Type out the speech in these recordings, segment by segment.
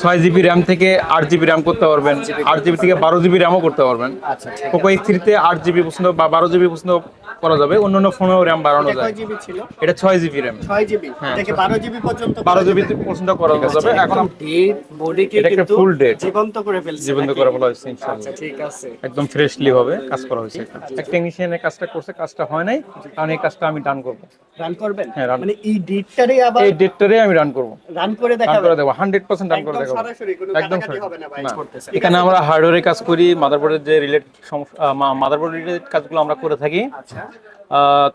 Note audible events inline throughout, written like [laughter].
ছয় GB RAM থেকে আট জিবি র্যাম করতে পারবেন আট জিবি থেকে বারো জিবি র্যামও করতে পারবেন। আচ্ছা পোকো এক্স থ্রিতে আট জিবি পর্যন্ত বা বারো জিবি পর্যন্ত করা যাবে অন্যান্য ফোনেও র্যাম বাড়ানো যায়। এটা ছয় জিবি র্যাম বারো জিবি পর্যন্ত বারো জিবি পর্যন্ত করা যাবে। এখন ডেট এটা একটা কিন্তু full জীবন্ত করে ফেলছে জীবন্ত করে বলা হয়েছে ইনশাআল্লাহ। আচ্ছা ঠিক আছে। একদম ফ্রেশলি হবে কাজ করা হয়েছে এক টেকনিশিয়ানের কাজটা করছে কাজটা হয় নাই কারণ এই কাজটা আমি ডান করব। রান করবেন? হ্যাঁ, মানে এই ডেটটারে আবার এই ডেটটারে আমি রান করব। রান করে রান করে দেবো হান্ড্রেড পার্সেন্ট রান করে দেখাবো একদম এখানে আমরা হার্ডওয়্যারের কাজ করি মাদারবোর্ডের যে রিলেটেড মাদারবোর্ড রিলেটেড কাজগুলো আমরা করে থাকি। আচ্ছা।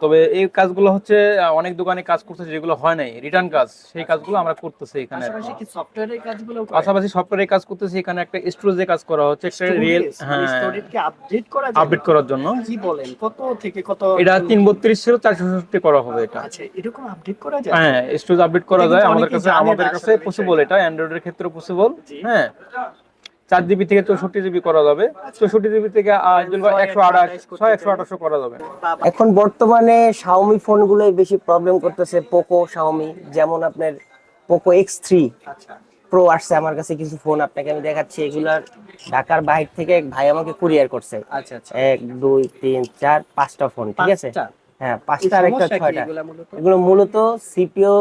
তবে এই কাজগুলো হচ্ছে অনেক দোকানে কাজ করতেছে যেগুলো হয় নাই রিটার্ন কাজ সেই কাজগুলো আমরা করতেছি এখানে। পাশাপাশি সফটওয়্যারের কাজ করতেছি এখানে একটা স্টোরেজে কাজ করা হচ্ছে একটা রিয়েল হ্যাঁ। আপডেট করা আপডেট করার জন্য। কি বলেন কত থেকে কত এটা তিন বত্রিশ ছিল চারশো করা হবে এটা। আচ্ছা এরকম আপডেট করা যায়? হ্যাঁ স্টোরেজ আপডেট করা যায় আমাদের কাছে আমাদের কাছে পসিবল এটা অ্যান্ড্রয়েডের ক্ষেত্রে পসিবল হ্যাঁ। চার জিবি থেকে চৌষট্টি জিবি করা যাবে। চৌষট্টি জিবি থেকে একশো আঠাশ ছয় একশো আঠাশো করা যাবে। এখন বর্তমানে শাওমি ফোনগুলোই বেশি প্রবলেম করতেছে পোকো শাওমি যেমন আপনার পোকো এক্স থ্রি প্রো আসছে আমার কাছে কিছু ফোন আপনাকে আমি দেখাচ্ছি এগুলার ঢাকার বাইরে থেকে এক ভাই আমাকে কুরিয়ার করছে। আচ্ছা আচ্ছা। এক দুই তিন চার পাঁচটা ফোন ঠিক আছে? হ্যাঁ পাঁচটা আর একটা ছয়টা। এগুলো মূলত? সিপিও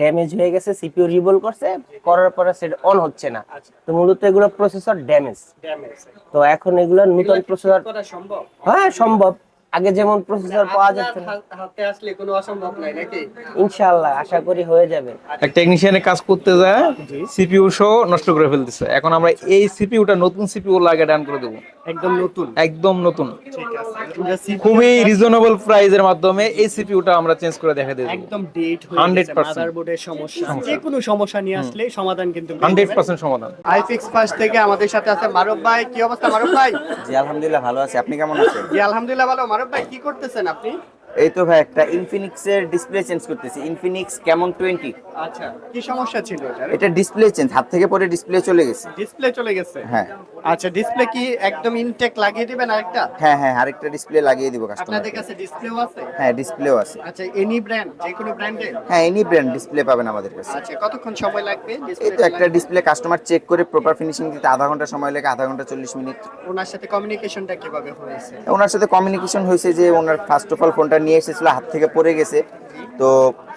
ড্যামেজ হয়ে গেছে সিপিও রিবল করছে করার পরে সেটা অন হচ্ছে না। আচ্ছা। তো মূলত এগুলো প্রসেসর ড্যামেজ ড্যামেজ তো এখন এগুলো নতুন প্রসেসর হ্যাঁ সম্ভব। আগে যেমন প্রসেসর পাওয়া যাচ্ছে হাতে আসলে কোনো অসম্ভব নাই নাকি? ইনশাআল্লাহ আশা করি হয়ে যাবে। এক টেকনিশিয়ানের কাজ করতে যায় সিপিইউ সহ নষ্ট করে ফেলতেছে। এখন আমরা এই সিপিইউটা নতুন সিপিইউ লাগে ডান করে দেবো। একদম নতুন? একদম নতুন। ঠিক আছে। খুবই রিজনেবল প্রাইজের মাধ্যমে এই সিপিইউটা আমরা চেঞ্জ করে দেখা দেবো। একদম ডেট হয়ে 100% গেছে মাদারবোর্ডের সমস্যা। যে কোনো সমস্যা নিয়ে আসলে সমাধান কিন্তু হান্ড্রেড পার্সেন্ট সমাধান। আইফিক্স ফার্স্ট থেকে আমাদের সাথে আছে মারুফ ভাই। কি অবস্থা মারুফ ভাই? জি আলহামদুলিল্লাহ ভালো আছি। আপনি কেমন আছেন? জি আলহামদুলিল্লাহ ভালো। মারুফ ভাই কি করতেছেন আপনি? এই তো ভাই একটা ইনফিনিক্স এর ডিসপ্লে চেঞ্জ করতেছি। ইনফিনিক্স কেমন টোয়েন্টি আচ্ছা কি সমস্যা ছিল এটার? এটা ডিসপ্লে চেঞ্জ হাত থেকে পরে ডিসপ্লে চলে গেছে। ডিসপ্লে চলে গেছে? হ্যাঁ। আচ্ছা ডিসপ্লে কি একদম ইনটেক লাগিয়ে দিবেন আরেকটা? হ্যাঁ হ্যাঁ আরেকটা ডিসপ্লে লাগিয়ে দিব কাস্টমার আপনাদের কাছে ডিসপ্লেও আছে? হ্যাঁ ডিসপ্লেও আছে। আচ্ছা এনি ব্র্যান্ড যে কোনো ব্র্যান্ডের হ্যাঁ এনি ব্র্যান্ড ডিসপ্লে পাবেন আমাদের কাছে। আচ্ছা কতক্ষণ সময় লাগবে এই তো একটা ডিসপ্লে কাস্টমার চেক করে প্রপার ফিনিশিং দিতে আধা ঘণ্টা সময় লাগে আধা ঘণ্টা চল্লিশ মিনিট। ওনার সাথে কমিউনিকেশনটা কীভাবে হয়েছে? ওনার সাথে কমিউনিকেশন হয়েছে যে ওনার ফার্স্ট অফ অল ফোনটা নিয়ে এসেছিল হাত থেকে পড়ে গেছে। তো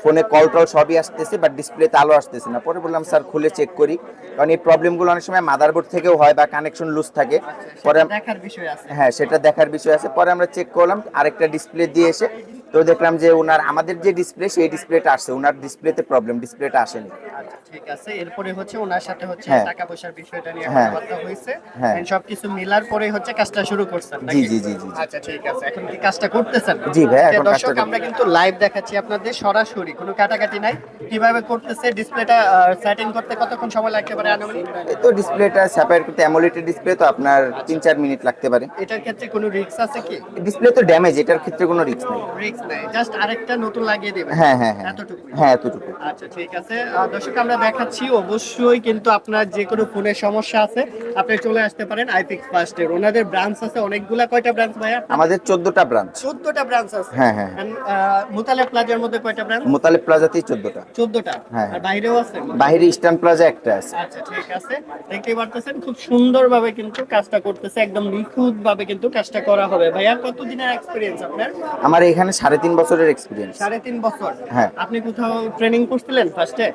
ফোনে কল টল সবই আসতেছে বাট ডিসপ্লেতে আলো আসতেছে না। পরে বললাম স্যার খুলে চেক করি। কারণ এই প্রবলেমগুলো অনেক সময় মাদারবোর্ড থেকেও হয় বা কানেকশন লুজ থাকে। পরে দেখার বিষয় আছে। হ্যাঁ সেটা দেখার বিষয় আছে। পরে আমরা চেক করলাম আরেকটা ডিসপ্লে দিয়ে এসে তো দেখলাম যে ওনার আমাদের যে ডিসপ্লে সেই ডিসপ্লেটা আসছে। ওনার ডিসপ্লেতে প্রবলেম ডিসপ্লেটা আসেনি। আচ্ছা ঠিক আছে। এরপরে হচ্ছে ওনার সাথে হচ্ছে হ্যাঁ। টাকা পয়সার বিষয়টা নিয়ে হ্যাঁ। কথাবার্তা হয়েছে। হ্যাঁ। And সবকিছু মিলার পরে হচ্ছে কাজটা শুরু করছেন জি জি জি জি আচ্ছা ঠিক আছে। এখন কি কাজটা করতেছেন? জি ভাই, এখন দর্শক আমরা কিন্তু লাইভ দেখাচ্ছি আপনাদের সরাসরি। কোনো কাটাকাটি নাই। কীভাবে করতেছে ডিসপ্লেটা সেটিং করতে কতক্ষণ সময় লাগতে পারে আনুমানিক? তো ডিসপ্লেটা সেপারেট করতে অ্যামোলেড ডিসপ্লে তো আপনার তিন চার মিনিট লাগতে পারে। এটার ক্ষেত্রে কোনো রিস্ক আছে কি? ডিসপ্লে তো ড্যামেজ এটার ক্ষেত্রে কোনো রিস্ক নেই। রিস্ক নাই জাস্ট আরেকটা নতুন লাগিয়ে দেবেন। হ্যাঁ হ্যাঁ হ্যাঁ। এতটুকুই। হ্যাঁ এতটুকু আচ্ছা ঠিক আছে। দর্শক আমরা দেখাচ্ছি অবশ্যই কিন্তু আপনার যে কোনো ফোনের সমস্যা আছে আপনি চলে আসতে পারেন আইপিক্স ফার্স্টের ওনাদের ব্রাঞ্চ আছে অনেকগুলা। কয়টা ব্রাঞ্চ ভাইয়া? আমাদের চোদ্দটা ব্রাঞ্চ চোদ্দটা ব্রাঞ্চ আছে। হ্যাঁ, হ্যাঁ। মুতালেব প্লাজার মধ্যে কয়টা ব্রাঞ্চ মোতালেব প্লাজাতেই চোদ্দটা। চোদ্দটা? হ্যাঁ, আর হ্যাঁ। বাইরেও আছে? বাইরে ইস্টার্ন প্লাজা একটা আছে। আচ্ছা ঠিক আছে। দেখতেই পারতেছেন খুব সুন্দরভাবে কিন্তু কাজটা করতেছে একদম নিখুঁত ভাবে কিন্তু কাজটা করা হবে। ভাইয়া কতদিনের এক্সপিরিয়েন্স আপনার? আমার এখানে সাড়ে তিন বছরের এক্সপিরিয়েন্স সাড়ে তিন বছর। হ্যাঁ। আপনি কোথাও ট্রেনিং করছিলেন ফার্স্টে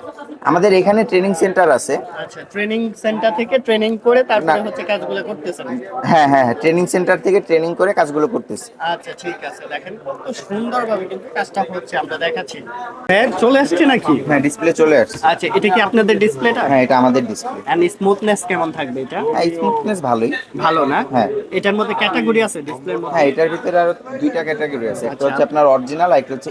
আমাদের এখানে ট্রেনিং সেন্টার আছে। আচ্ছা ট্রেনিং সেন্টার থেকে ট্রেনিং করে তারপরে হচ্ছে কাজগুলো করতেছেন হ্যাঁ হ্যাঁ হ্যাঁ ট্রেনিং সেন্টার থেকে ট্রেনিং করে কাজগুলো করতেছি। আচ্ছা ঠিক আছে দেখেন কত সুন্দরভাবে কিন্তু কাজটা হচ্ছে আমরা দেখাচ্ছি। হ্যাঁ চলে আসছে নাকি? হ্যাঁ ডিসপ্লে চলে আসছে। আচ্ছা এটা কি আপনাদের ডিসপ্লেটা হ্যাঁ এটা আমাদের ডিসপ্লে এন্ড স্মুথনেস কেমন থাকবে এটা? হ্যাঁ স্মুথনেস ভালোই। ভালো না? হ্যাঁ। এটার মধ্যে ক্যাটাগরি আছে ডিসপ্লের মধ্যে? হ্যাঁ এটার ভিতরে আরও দুইটা ক্যাটাগরি আছে। একটা হচ্ছে আপনার অরিজিনাল আর একটা হচ্ছে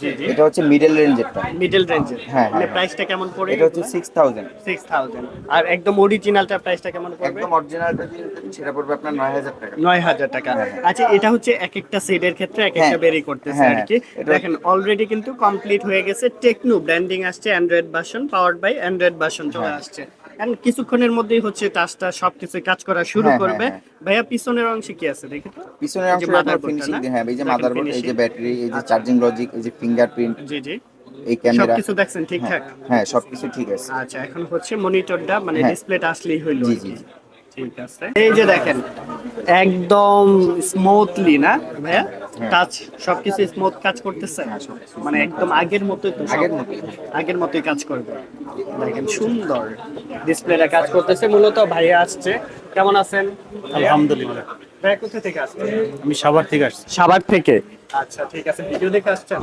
জি। এটা হচ্ছে মিডল রেঞ্জেরটা মিডল রেঞ্জের হ্যাঁ, মানে হ্যাঁ। প্রাইসটা কেমন পড়ে? এটা হচ্ছে সিক্স থাউজেন্ড সিক্স থাউজেন্ড আর একদম অরিজিনালটা প্রাইসটা কেমন পড়বে? একদম অরিজিনালটা সেটা পড়বে আপনার নয় হাজার টাকা। নয় হাজার টাকা। আচ্ছা এটা হচ্ছে এক একটা সেটের ক্ষেত্রে এক একটা হ্যাঁ। বেরি করতেছে হ্যাঁ, আর কি দেখেন অলরেডি কিন্তু কমপ্লিট হয়ে গেছে টেকনো ব্র্যান্ডিং আসছে Android version powered by Android version চলে হ্যাঁ। আসছে। কিছুক্ষণের মধ্যেই হচ্ছে টাচটা সবকিছু কাজ করা শুরু হ্যাঁ, করবে। হ্যাঁ, ভাইয়া পিছনের অংশে কি আছে দেখি তো? পিছনের অংশে আপনার ফিনিশিং? হ্যাঁ এই যে মাদারবোর্ড এই যে ব্যাটারি এই যে চার্জিং লজিক এই যে ফিঙ্গারপ্রিন্ট জি জি। এই ক্যামেরা সবকিছু দেখছেন ঠিকঠাক? হ্যাঁ সবকিছু ঠিক আছে। আচ্ছা এখন হচ্ছে মনিটরটা মানে হ্যাঁ। ডিসপ্লেটা আসলেই হইল জি জি। ঠিক আছে। এই যে দেখেন একদম স্মুথলি না ভাইয়া? হ্যাঁ। টাচ সবকিছু স্মুথ কাজ করতেছে। মানে একদম আগের মতোই তো আগের মতোই। আগের মতোই কাজ করবে। দেখেন সুন্দর ডিসপ্লেটা কাজ করতেছে। মূলত ভাইয়া আসছে। কেমন আছেন? আলহামদুলিল্লাহ। ভাইয়া কোথা থেকে আসছেন? আমি সাভার থেকে আসছি। সাভার থেকে। আচ্ছা ঠিক আছে। ভিডিও দেখে আসছেন?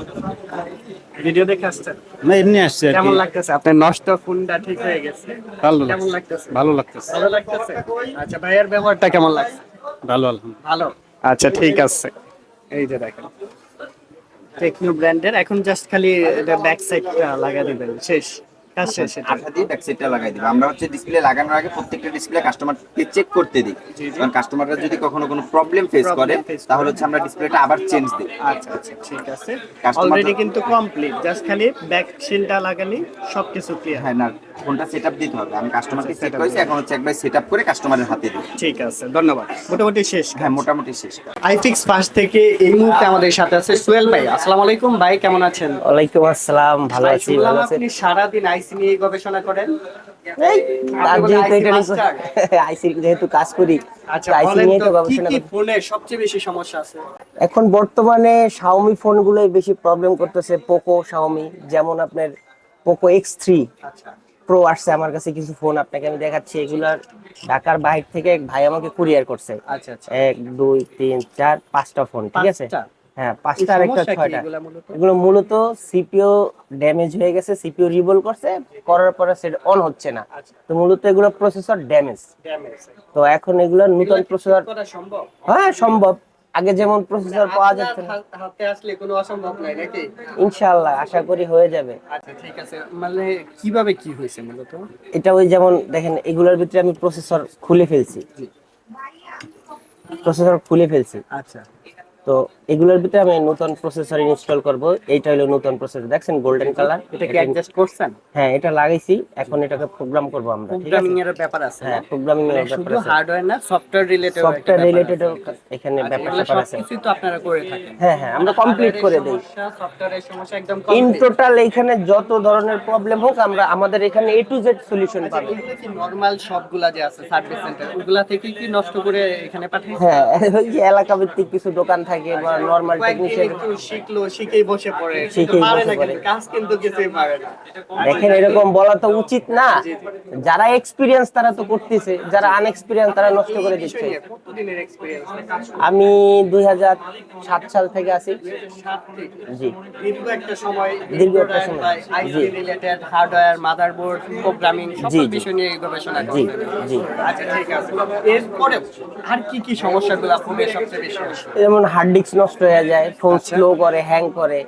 ভিডিও দেখে আসছেন? না এমনি আসছি কেমন লাগতেছে? আপনার নষ্ট ফোনটা ঠিক হয়ে গেছে? ভালো কেমন লাগতেছে? ভালো লাগতেছে। ভালো লাগতেছে? আচ্ছা ভাইয়ের ব্যবহারটা কেমন লাগছে? ভালো আলহামদুলিল্লাহ। ভালো। আচ্ছা ঠিক আছে। এই যে দেখেন। টেকনো ব্র্যান্ডের এখন জাস্ট খালি এটা ব্যাক সাইডটা লাগা দিবেন শেষ। কাজ শেষ আঠা দিয়ে ব্যাক সাইডটা লাগাই দিব। আমরা হচ্ছে ডিসপ্লে লাগানোর আগে প্রত্যেকটা ডিসপ্লে কাস্টমারকে চেক করতে দিই। কারণ কাস্টমাররা যদি কখনো কোনো প্রবলেম ফেস করে তাহলে হচ্ছে আমরা ডিসপ্লেটা আবার চেঞ্জ দিই। আচ্ছা আচ্ছা ঠিক আছে। অলরেডি কিন্তু কমপ্লিট জাস্ট খালি ব্যাক শিলটা লাগালি সবকিছু ক্লিয়ার হ্যাঁ না ফোনটা সেট আপ দিতে হবে? আমি কাস্টমারকে সেট করেছি এখন হচ্ছে একবার সেট আপ করে কাস্টমারের হাতে দিই ঠিক আছে ধন্যবাদ। মোটামুটি শেষ হ্যাঁ মোটামুটি শেষ আইফিক্স ফার্স্ট থেকে এই মুহূর্তে আমাদের সাথে আছে সোহেল ভাই। আসসালামু আলাইকুম ভাই কেমন আছেন? ওয়ালাইকুম আসসালাম ভালো আছি ভালো আছেন? আপনি সারাদিন আইসি নিয়ে গবেষণা করেন। এই? [laughs] আইসি যেহেতু কাজ করি আচ্ছা আইসি নিয়ে তো তো গবেষণা করি। ফোনের সবচেয়ে বেশি সমস্যা আছে? এখন বর্তমানে শাওমি ফোনগুলোই বেশি প্রবলেম করতেছে পোকো শাওমি যেমন আপনার পোকো এক্স থ্রি আচ্ছা। প্রো আসছে আমার কাছে কিছু ফোন আপনাকে আমি দেখাচ্ছি। এগুলার ঢাকার বাইরে থেকে এক ভাই আমাকে কুরিয়ার করছে। আচ্ছা আচ্ছা। এক দুই তিন চার পাঁচটা ফোন ঠিক আছে? হ্যাঁ পাঁচটা আর একটা ছয়টা। এগুলো মূলত? সিপিও ড্যামেজ হয়ে গেছে সিপিও রিবল করছে করার পরে সেটা অন হচ্ছে না। আচ্ছা। তো মূলত এগুলো প্রসেসর ড্যামেজ। তো এখন এগুলো নতুন প্রসেসর করা সম্ভব? হ্যাঁ সম্ভব। আগে যেমন প্রসেসর পাওয়া যাচ্ছে হাতে আসলে কোনো অসম্ভব নাই নাকি? ইনশাআল্লাহ আশা করি হয়ে যাবে। আচ্ছা ঠিক আছে। মানে কীভাবে কি হয়েছে মূলত? এটা ওই যেমন দেখেন এগুলার ভিতরে আমি প্রসেসর খুলে ফেলছি। প্রসেসর খুলে ফেলছি। আচ্ছা। তো এগুলোর ভিতরে আমি নতুন প্রসেসর ইনস্টল করব। এইটা হলো নতুন প্রসেসর দেখছেন গোল্ডেন কালার এটা কি অ্যাডজাস্ট করছেন? হ্যাঁ এটা লাগাইছি। এখন এটাকে প্রোগ্রাম করব আমরা ঠিক আছে? প্রোগ্রামিং এর ব্যাপার আছে হ্যাঁ প্রোগ্রামিং এর মানে ব্যাপার শুধু আছে। হার্ডওয়্যার না সফটওয়্যার রিলেটেড সফটওয়্যার রিলেটেড এখানে ব্যাপার স্যাপার আছে। সবকিছুই তো আপনারা করে থাকেন। হ্যাঁ হ্যাঁ আমরা কমপ্লিট করে দেই। সফটওয়্যারের সমস্যা একদম ইন টোটাল এখানে যত ধরনের প্রবলেম হোক আমরা আমাদের এখানে এ টু জেড সলিউশন পাবো। কি নরমাল সবগুলা যে আছে সার্ভিস সেন্টার ওগুলা থেকে কি নষ্ট করে এখানে পাঠাই হ্যাঁ ওই যে এলাকা ভিত্তিক কিছু দোকান থাকে বা নর্মাল কয়েকদিন টেকনিশিয়ান একটু শিখলো শিখেই বসে পড়ে। শিখেই পারে না। কিন্তু কাজ কিন্তু কিছুই পারে না। দেখেন এরকম বলা তো উচিত না। যারা এক্সপিরিয়েন্স তারা তো করতেছে যারা আনএক্সপিরিয়েন্স তারা নষ্ট করে দিচ্ছে। কতদিনের এক্সপিরিয়েন্স আমি দুই সাল থেকে আছি। জি। দীর্ঘ একটা সময় দীর্ঘ একটা সময়। IC related hardware motherboard programming সব। বিষয় নিয়ে গবেষণা করছেন জি। আচ্ছা ঠিক আছে। এরপরে আর কি কি সমস্যাগুলো ফোনের সবচেয়ে বেশি যেমন হার্ড ডিস্ক নষ্ট হয়ে যায় ফোন স্লো করে হ্যাং করে।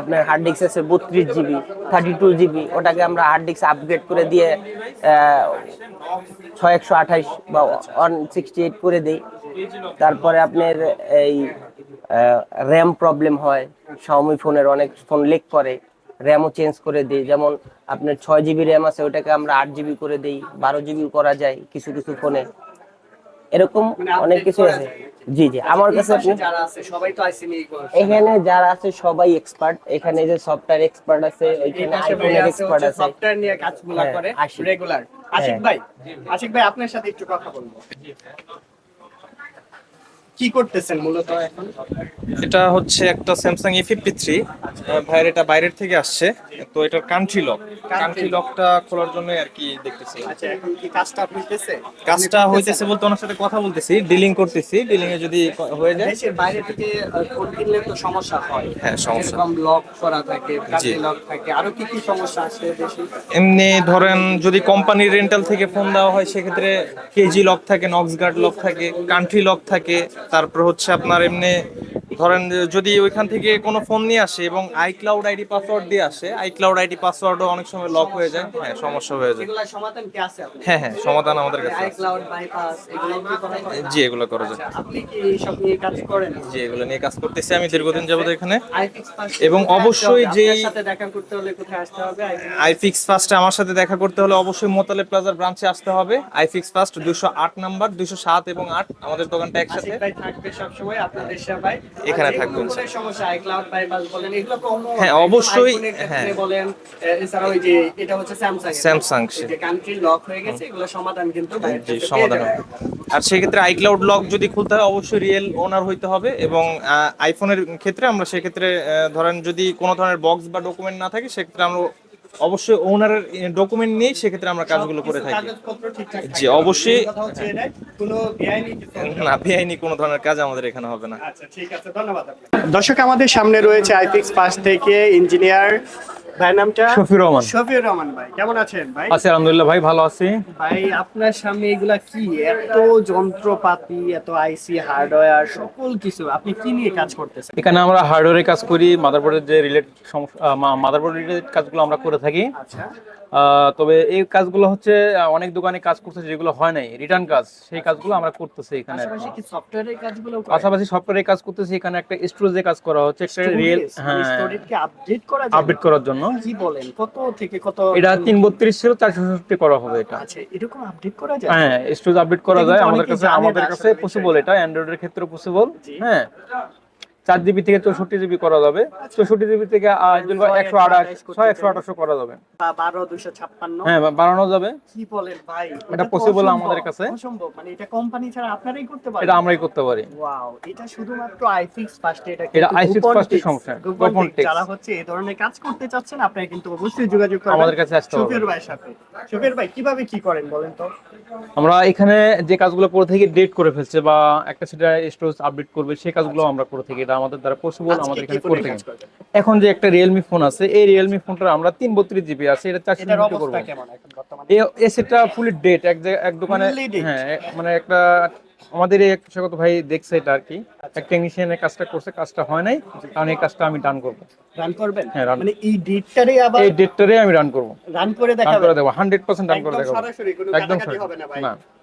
আপনার হার্ড ডিস্ক আছে বত্রিশ জিবি থার্টি টু জিবি ওটাকে আমরা হার্ড ডিস্ক আপগ্রেড করে দিয়ে ছয় একশো আঠাইশ বা ওয়ান সিক্সটি এইট করে দিই। তারপরে আপনার এই র্যাম প্রবলেম হয় শাওমি ফোনের অনেক ফোন লেক করে র্যামও চেঞ্জ করে দিই। যেমন আপনার ছয় জিবি র্যাম আছে ওটাকে আমরা আট জিবি করে দিই বারো জিবি করা যায় কিছু কিছু ফোনে এরকম মানে অনেক কিছু আছে। জি জি আমার কাছে আপনি আছে সবাই তো এখানে যারা আছে সবাই এক্সপার্ট এখানে যে সফটওয়্যার এক্সপার্ট আছে এই ওইখানে আইফোনের এক্সপার্ট আছে সফটওয়্যার নিয়ে কাজগুলো হ্যাঁ, করে রেগুলার আশিক হ্যাঁ। ভাই আশিক ভাই আপনার সাথে একটু কথা বলব। কি করতেছেন মূলত এখন? এটা হচ্ছে একটা স্যামসাং এ ফিফটি থ্রি ভাইয়ের এটা বাইরের থেকে আসছে তো এটার কান্ট্রি লক কান্ট্রি লকটা খোলার জন্য আর কি দেখতেছি। আচ্ছা এখন কি কাজটা হইতেছে? কাজটা হইতেছে বলতে ওনার সাথে কথা বলতেছি ডিলিং করতেছি ডিলিং এ যদি হয়ে যায়। দেশের বাইরে থেকে ফোন কিনলে তো সমস্যা হয়। হ্যাঁ, সমস্যা। এরকম লক করা থাকে কাজে লক থাকে। আরও কি কি সমস্যা আসে দেশে? এমনি ধরেন যদি কোম্পানির রেন্টাল থেকে ফোন দেওয়া হয় সেক্ষেত্রে কেজি লক থাকে নক্স গার্ড লক থাকে কান্ট্রি লক থাকে। তারপর হচ্ছে আপনার এমনি ধরেন যদি ওইখান থেকে কোনো ফোন নিয়ে আসে এবং আইক্লাউড আইডি পাসওয়ার্ড দিয়ে আসে আইক্লাউড আইডি পাসওয়ার্ডও অনেক সময় লক হয়ে যায়। হ্যাঁ সমস্যা হয়ে যায়। এগুলা সমাধান কি আছে হ্যাঁ হ্যাঁ সমাধান আমাদের কাছে। আইক্লাউড বাইপাস এগুলো কি করা জি এগুলো করা যায়। আচ্ছা, আপনি কি সব নিয়ে কাজ করেন? জি এগুলো নিয়ে কাজ করতেছি আমি দীর্ঘদিন যাবত এখানে। আইফিক্স এবং অবশ্যই যেই- সাথে দেখা করতে হলে কোথায় আসতে হবে? আইফিক্স আমার সাথে দেখা করতে হলে অবশ্যই মোতালে প্লাজার ব্রাঞ্চে আসতে হবে। আইফিক্স ফার্স্ট দুশো আট নাম্বার দুশো সাত এবং আট আমাদের দোকানটা একসাথে। থাকবে সবসময় আপনাদের সেবায়। এখানে থাকবে হ্যাঁ, অবশ্যই, হ্যাঁ। বলেন এছাড়া ওই যে এটা হচ্ছে স্যামসাং Samsung সে। যে কান্ট্রি লক হয়ে গেছে এগুলো সমাধান কিন্তু সমাধান। আর সেক্ষেত্রে আইক্লাউড লক যদি খুলতে হয় অবশ্যই রিয়েল ওনার হইতে হবে এবং আইফোনের ক্ষেত্রে আমরা সেক্ষেত্রে ধরেন যদি কোনো ধরনের বক্স বা ডকুমেন্ট না থাকে সেক্ষেত্রে আমরা অবশ্যই ওনারের ডকুমেন্ট নিয়ে সেক্ষেত্রে আমরা কাজগুলো করে থাকি যে জি, অবশ্যই। না। বেআইনি কোনো ধরনের কাজ আমাদের এখানে হবে না আচ্ছা ঠিক আছে ধন্যবাদ আপনাকে। দর্শক আমাদের সামনে রয়েছে আইপিক্স পাস থেকে ইঞ্জিনিয়ার ভাই নামটা? রহমান। রহমান ভাই কেমন আছেন ভাই? আছি আলহামদুলিল্লাহ ভাই ভালো আছি। ভাই আপনার সামনে এগুলা কি? এত যন্ত্রপাতি এত আইসি হার্ডওয়্যার সকল কিছু আপনি কি নিয়ে কাজ করতেছেন? এখানে আমরা হার্ডওয়্যারের কাজ করি মাদারবোর্ডের যে রিলেট মাদারবোর্ড রিলেটেড কাজগুলো আমরা করে থাকি। আচ্ছা। তবে এই কাজগুলো হচ্ছে অনেক দোকানে কাজ করছে যেগুলো হয় নাই রিটার্ন কাজ সেই কাজগুলো আমরা করতেছি এখানে। পাশাপাশি সফটওয়্যারের কাজগুলো পাশাপাশি সফটওয়্যারে কাজ করতেছি এখানে একটা স্টোরেজে কাজ করা হচ্ছে একটা রিয়েল হ্যাঁ। আপডেট করা আপডেট করার জন্য। কি বলেন কত থেকে কত এটা তিন বত্রিশ ছিল চারশো ষষ্টি করা হবে এটা। আচ্ছা এরকম আপডেট করা যায়? হ্যাঁ স্টোরেজ আপডেট করা যায়। আমাদের কাছে আমাদের কাছে পসিবল এটা অ্যান্ড্রয়েডের ক্ষেত্রে পসিবল হ্যাঁ। চার জিবি থেকে চৌষট্টি জিবি করা যাবে। চৌষট্টি জিবি থেকে একশো আঠাশ ছয় একশো আঠাশো করা যাবে। বারো দুশো ছাপ্পান্ন। হ্যাঁ বাড়ানো যাবে। কি বলেন ভাই? এটা অসম্ভব, আমাদের কাছে। অসম্ভব। মানে এটা কোম্পানি ছাড়া আপনারাই করতে পারেন। এটা আমরাই করতে পারি। ওয়াও এটা শুধুমাত্র আইফিক্স ফার্স্টে এটা এটা সমস্যা, গোপন। যারা হচ্ছে এই ধরনের কাজ করতে চাচ্ছেন আপনারা কিন্তু অবশ্যই যোগাযোগ করবেন। আমাদের কাছে আসতে হবে। ভাইয়ের সাথে। ভাই কীভাবে কি করেন বলেন তো? আমরা এখানে যে কাজগুলো করে থাকি ডেট করে ফেলছে বা একটা সেটা স্টোরেজ আপডেট করবে সেই কাজগুলো আমরা করে থাকি এটা আমাদের দ্বারা পসিবল আমাদের এখানে ফোনে করে থাকি এখন যে একটা রিয়েলমি ফোন আছে এই রিয়েলমি ফোনটা আমরা তিন বত্রিশ জিবি আছে এটা চারশো জিবি করব। এই সেটটা ফুলি ডেট এক এক দোকানে হ্যাঁ মানে একটা আমাদের এই এক স্বাগত ভাই দেখছে এটা আর কি এক টেকনিশিয়ানের কাজটা করছে কাজটা হয় নাই কারণ এই কাজটা আমি ডান করব। রান করবেন? হ্যাঁ, মানে এই ডেটটারে আবার এই ডেটটারে আমি রান করব। রান করে রান করে দেবো হান্ড্রেড পার্সেন্ট রান করে একদম সরাসরি কোনো একদম কাটাকাটি হবে না ভাই।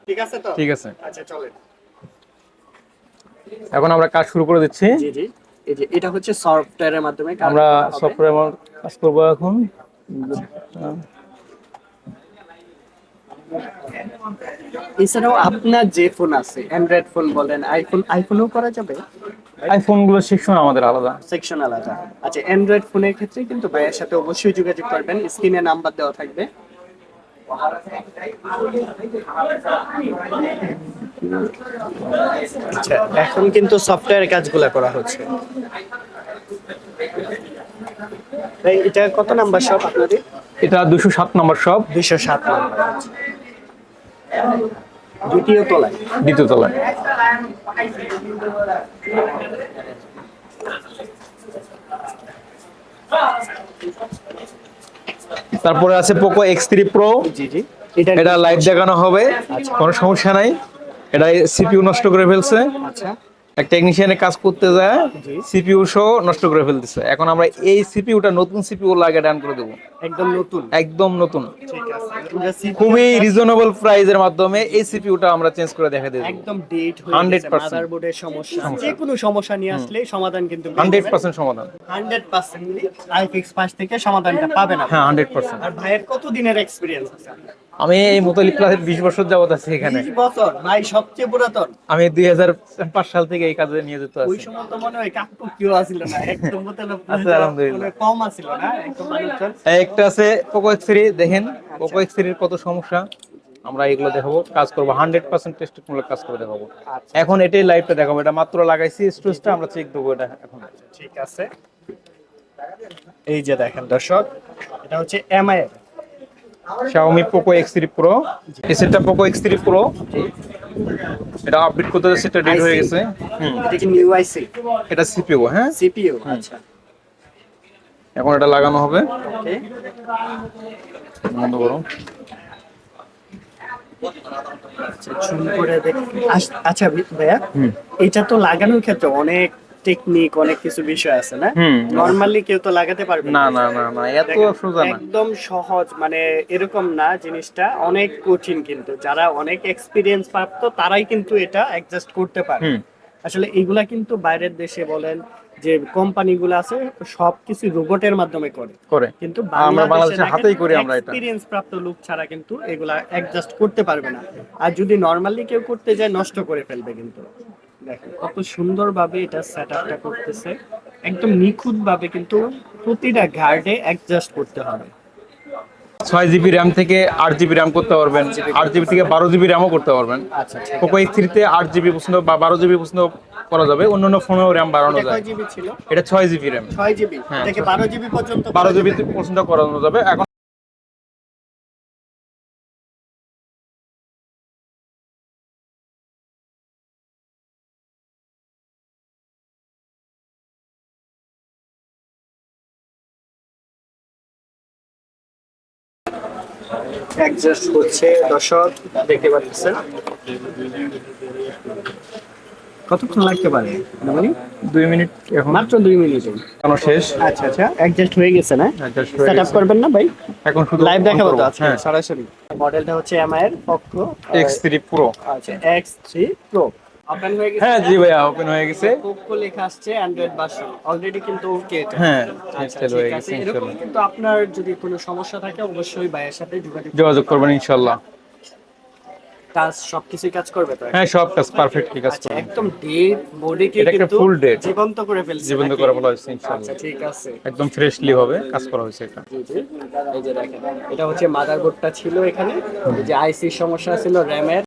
ঠিক আছে তো? ঠিক আছে। আচ্ছা চলেন। এখন আমরা কাজ শুরু করে দিচ্ছি। জি জি। এই যে এটা হচ্ছে সফটওয়্যারের মাধ্যমে আমরা সফটওয়্যার কাজ করব এখন। এছাড়াও আপনার যে ফোন আছে অ্যান্ড্রয়েড ফোন বলেন আইফোন আইফোনও করা যাবে? আইফোনগুলো সেকশন আমাদের আলাদা। সেকশন আলাদা। আচ্ছা অ্যান্ড্রয়েড ফোনের ক্ষেত্রে কিন্তু ভাইয়ের সাথে অবশ্যই যোগাযোগ করবেন। স্ক্রিনে নাম্বার দেওয়া থাকবে। আচ্ছা এখন কিন্তু সফটওয়্যার কাজগুলো করা হচ্ছে। এটা কত নাম্বার সব আপনাদের? এটা দুশো সাত নম্বর সব দুইশো সাত নাম্বার দ্বিতীয় তলায়? দ্বিতীয় তলায়। তারপরে আছে পোকো এক্স থ্রি প্রো এটা এটা লাইভ দেখানো হবে। কোনো সমস্যা নাই। এটা সিপিইউ নষ্ট করে ফেলছে। আচ্ছা। এক টেকনিশিয়ানে কাজ করতে যায়। সিপিইউ সহ নষ্ট করে ফেলতেছে। এখন আমরা এই সিপিইউটা নতুন সিপিইউ লাগে ডান করে দেবো। একদম নতুন। একদম নতুন। খুবই রিজনেবল মাধ্যমে এই সিপিইউটা আমরা চেঞ্জ করে দেখা দেবো। একদম ডেট হয়ে 100% মাদারবোর্ডের সমস্যা। যে কোনো সমস্যা নিয়ে আসলে সমাধান কিন্তু হান্ড্রেড পার্সেন্ট সমাধান। হান্ড্রেড পার্সেন্ট আইফিক্স পাস থেকে সমাধানটা পাবেন। হ্যাঁ হান্ড্রেড পার্সেন্ট আর ভাইয়ের কত দিনের এক্সপিরিয়েন্স আছে? আমি এই মোতালিক ক্লাসে বিশ বছর যাবত আছি এখানে। বছর ভাই সবচেয়ে পুরাতন। আমি দুই হাজার পাঁচ সাল থেকে এই কাজে নিয়োজিত ওই আছি। সময় তো মনে হয় কাকু কেউ আসিল না একদম আছে, আলহামদুলিল্লাহ। কম আসিল না একটা আছে পোকো এক্স থ্রি দেখেন পোকো এক্স থ্রির কত সমস্যা। আমরা এগুলো দেখাবো কাজ করব হান্ড্রেড পার্সেন্ট কাজ করে দেখাবো। আচ্ছা। এখন এটাই লাইভটা দেখাবো এটা মাত্র লাগাইছি স্টোরেজটা আমরা চেক দেবো এটা এখন। ঠিক আছে। এই যে দেখেন দর্শক এটা হচ্ছে এমআই এর Xiaomi Poco X3 Pro এই সেটটা Poco X3 Pro এটা আপডেট করতে যাচ্ছে এটা ডেট হয়ে গেছে। হুম। এটা কি নিউ আইসি এটা সিপিইউ হ্যাঁ? সিপিইউ আচ্ছা। এখন এটা লাগানো হবে। ওকে। বন্ধ করো। আচ্ছা জুম করে দেখ আচ্ছা ভাইয়া। এটা তো লাগানোর ক্ষেত্রে অনেক টেকনিক অনেক কিছু বিষয় আছে না। নরমালি কেউ তো লাগাতে পারবে না। না না না এত সোজা না। একদম সহজ মানে এরকম না জিনিসটা অনেক কঠিন কিন্তু। যারা অনেক এক্সপিরিয়েন্স প্রাপ্ত তারাই কিন্তু এটা অ্যাডজাস্ট করতে পারে। আসলে এগুলা কিন্তু বাইরের দেশে বলেন যে কোম্পানিগুলো আছে সবকিছু রোবটের মাধ্যমে করে। করে। কিন্তু আমরা বাংলাদেশে হাতেই করি আমরা এটা। এক্সপিরিয়েন্স প্রাপ্ত লোক ছাড়া কিন্তু এগুলা অ্যাডজাস্ট করতে পারবে না। আর যদি নরমালি কেউ করতে যায় নষ্ট করে ফেলবে কিন্তু। দেখেন কত সুন্দরভাবে এটা সেট আপটা করতেছে। একদম কিন্তু প্রতিটা গার্ডে অ্যাডজাস্ট করতে হবে। ছয় জিবি র্যাম থেকে আট জিবি র্যাম করতে পারবেন। আট জিবি থেকে বারো জিবি র্যামও করতে পারবেন। আচ্ছা পোকো এক্স থ্রিতে আট জিবি পর্যন্ত বা বারো জিবি পর্যন্ত করা যাবে। অন্যান্য ফোনেও র্যাম বাড়ানো যায়। এটা ছয় জিবি র্যাম ছয় জিবি হ্যাঁ, থেকে বারো জিবি পর্যন্ত বারো জিবি? পর্যন্ত করানো যাবে। এখন অ্যাডজাস্ট হচ্ছে দর্শক দেখতে পাচ্ছেন। কতক্ষণ লাগতে পারে মানে দুই মিনিট এখন। মাত্র দুই মিনিটে। এখনও শেষ। আচ্ছা আচ্ছা অ্যাডজাস্ট হয়ে গেছে না? সেট আপ করবেন না ভাই? এখন শুধু লাইভ দেখাবো তো হ্যাঁ। সরাসরি। মডেলটা হচ্ছে এমআই এর এক্স থ্রি প্রো আচ্ছা এক্স থ্রি প্রো ওপেন হয়ে গেছে? হ্যাঁ জি ভাইয়া ওপেন হয়ে গেছে। পোকো লেখা আসছে অ্যান্ড্রয়েড ভার্সন অলরেডি কিন্তু ওকে এটা। হ্যাঁ আচ্ছা, ইনস্টল ঠিক হয়ে আছে। গেছে এরকম কিন্তু আপনার যদি কোনো সমস্যা থাকে অবশ্যই ভাইয়ের সাথে যোগাযোগ যোগাযোগ করবেন ইনশাল্লাহ কাজ সবকিছুই কাজ করবে তো? হ্যাঁ সব কাজ পারফেক্টলি কাজ আচ্ছা করবেন একদম ডেট এটা একটা কিন্তু full dead। জীবন্ত করে ফেলছে জীবন্ত করে বলা হয়েছে আচ্ছা ইনশাল্লাহ ঠিক আছে। একদম ফ্রেশলি হবে কাজ করা হয়েছে এটা। এই যে দেখেন এটা হচ্ছে মাদারবোর্ডটা ছিল এখানে। যে আইসি সমস্যা ছিল র্যামের